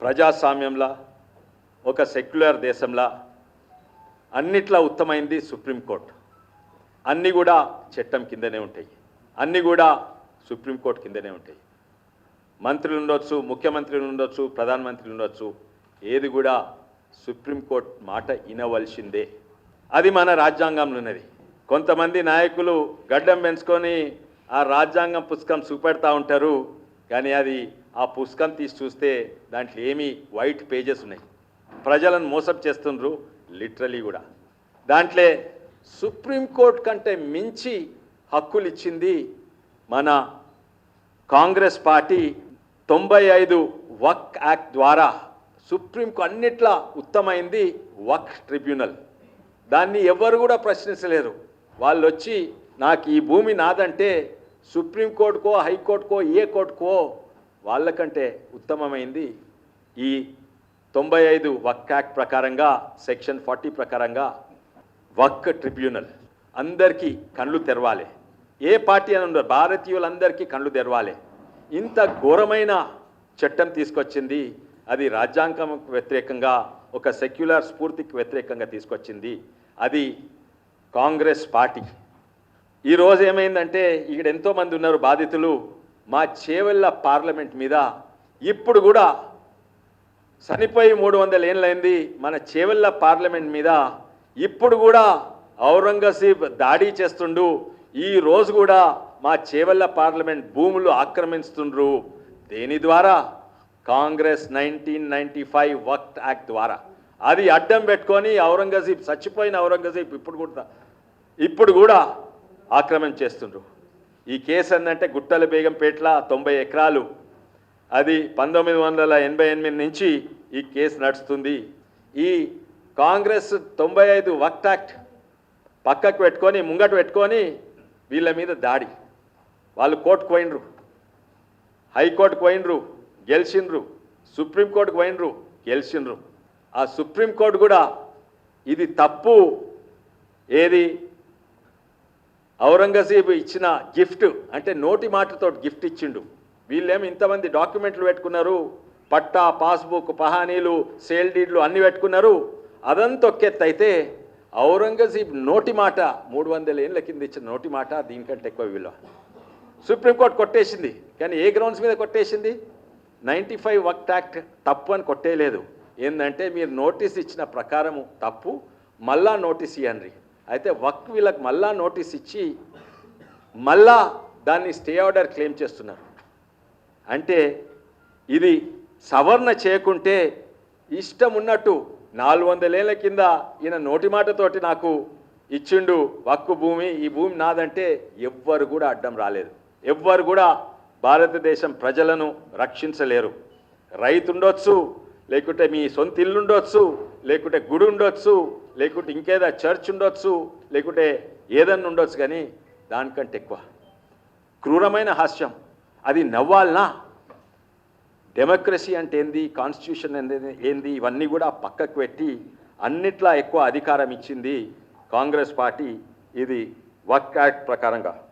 ప్రజాస్వామ్యంలా ఒక సెక్యులర్ దేశంలా అన్నిట్లా ఉత్తమైంది సుప్రీంకోర్టు అన్నీ కూడా చట్టం కిందనే ఉంటాయి. అన్నీ కూడా సుప్రీంకోర్టు కిందనే ఉంటాయి. మంత్రులు ఉండొచ్చు ముఖ్యమంత్రులు ఉండొచ్చు ప్రధానమంత్రులు ఉండొచ్చు ఏది కూడా సుప్రీంకోర్టు మాట వినవలసిందే అది మన రాజ్యాంగంలో ఉన్నది. కొంతమంది నాయకులు గడ్డం పెంచుకొని ఆ రాజ్యాంగం పుస్తకం చూపెడతా ఉంటారు కానీ అది ఆ పుస్తకం తీసి చూస్తే దాంట్లో ఏమీ వైట్ పేజెస్ ఉన్నాయి. ప్రజలను మోసం చేస్తుండ్రు లిటరలీ కూడా. దాంట్లో సుప్రీంకోర్టు కంటే మించి హక్కులు ఇచ్చింది మన కాంగ్రెస్ పార్టీ తొంభై ఐదు వక్ యాక్ట్ ద్వారా. సుప్రీంకు అన్నిట్లా ఉత్తమైంది వక్ ట్రిబ్యునల్. దాన్ని ఎవరు కూడా ప్రశ్నించలేరు వాళ్ళు వచ్చి నాకు ఈ భూమి నాదంటే సుప్రీంకోర్టుకో హైకోర్టుకో ఏ కోర్టుకో వాళ్ళకంటే ఉత్తమమైంది ఈ తొంభై ఐదు వక్ యాక్ట్ ప్రకారంగా సెక్షన్ ఫార్టీ ప్రకారంగా వక్ ట్రిబ్యునల్. అందరికీ కళ్ళు తెరవాలి. ఏ పార్టీ అని ఉండరు. భారతీయులందరికీ కళ్ళు తెరవాలి. ఇంత ఘోరమైన చట్టం తీసుకొచ్చింది అది రాజ్యాంగం వ్యతిరేకంగా ఒక సెక్యులర్ స్ఫూర్తికి వ్యతిరేకంగా తీసుకొచ్చింది. అది కాంగ్రెస్ పార్టీ. ఈరోజు ఏమైందంటే ఇక్కడ ఎంతోమంది ఉన్నారు బాధితులు. మా చేవెళ్ళ పార్లమెంట్ మీద ఇప్పుడు కూడా చనిపోయి మూడు వందల ఏళ్ళైంది మన చేవెళ్ళ పార్లమెంట్ మీద ఇప్పుడు కూడా ఔరంగజీబ్ దాడి చేస్తుండు. ఈ రోజు కూడా మా చేవెళ్ళ పార్లమెంట్ భూములు ఆక్రమిస్తుండ్రు. దేని ద్వారా? Congress nineteen ninety five వక్ట్ act ద్వారా. అది అడ్డం పెట్టుకొని ఔరంగజీబ్ చచ్చిపోయిన ఔరంగజీబ్ ఇప్పుడు కూడా ఇప్పుడు కూడా ఆక్రమణ చేస్తుండ్రు. ఈ కేసు ఏంటంటే గుట్టల బేగంపేట్ల తొంభై ఎకరాలు. అది పంతొమ్మిది వందల ఎనభై ఎనిమిది నుంచి ఈ కేసు నడుస్తుంది. ఈ కాంగ్రెస్ తొంభై ఐదు వక్ట్ యాక్ట్ పక్కకు పెట్టుకొని ముంగట పెట్టుకొని వీళ్ళ మీద దాడి. వాళ్ళు కోర్టుకు పోయినరు హైకోర్టుకు పోయినరు గెలిచిండ్రు. సుప్రీంకోర్టుకు పోయినరు గెలిచిండ్రు. ఆ సుప్రీంకోర్టు కూడా ఇది తప్పు. ఏది? ఔరంగజేబు ఇచ్చిన గిఫ్ట్ అంటే నోటి మాటతో గిఫ్ట్ ఇచ్చిండు. వీళ్ళేమి ఇంతమంది డాక్యుమెంట్లు పెట్టుకున్నారు? పట్టా పాస్బుక్ పహానీలు సేల్ డీడ్లు అన్ని పెట్టుకున్నారు? అదంతా అయితే ఔరంగజీబ్ నోటి మాట మూడు వందల ఏళ్ళ కింద ఇచ్చిన నోటి మాట దీనికంటే ఎక్కువ విలువ. సుప్రీంకోర్టు కొట్టేసింది. కానీ ఏ గ్రౌండ్స్ మీద కొట్టేసింది? నైంటీ ఫైవ్ వక్ట్ యాక్ట్ తప్పు అని కొట్టేయలేదు ఏంటంటే మీరు నోటీస్ ఇచ్చిన ప్రకారము తప్పు మళ్ళా నోటీస్ ఇవ్వండి అయితే వక్ వీళ్ళకి మళ్ళా నోటీస్ ఇచ్చి మళ్ళా దాన్ని స్టే ఆర్డర్ క్లెయిమ్ చేస్తున్నారు. అంటే ఇది సవరణ చేయకుంటే ఇష్టం ఉన్నట్టు నాలుగు వందలేళ్ళ కింద ఈయన నోటి మాటతోటి నాకు ఇచ్చిండు వక్కు భూమి ఈ భూమి నాదంటే ఎవ్వరు కూడా అడ్డం రాలేదు. ఎవ్వరు కూడా భారతదేశం ప్రజలను రక్షించలేరు. రైతు ఉండొచ్చు లేకుంటే మీ సొంత ఇల్లు ఉండొచ్చు లేకుంటే గుడి ఉండొచ్చు లేకుంటే ఇంకేదా చర్చ్ ఉండొచ్చు లేకుంటే ఏదన్నా ఉండొచ్చు కానీ దానికంటే ఎక్కువ. క్రూరమైన హాస్యం. అది నవ్వాలనా? డెమోక్రసీ అంటే ఏంది? కాన్స్టిట్యూషన్ ఏంది ఏంది? ఇవన్నీ కూడా పక్కకు పెట్టి అన్నిట్లా ఎక్కువ అధికారం ఇచ్చింది కాంగ్రెస్ పార్టీ. ఇది వర్క్ యాక్ట్ ప్రకారంగా.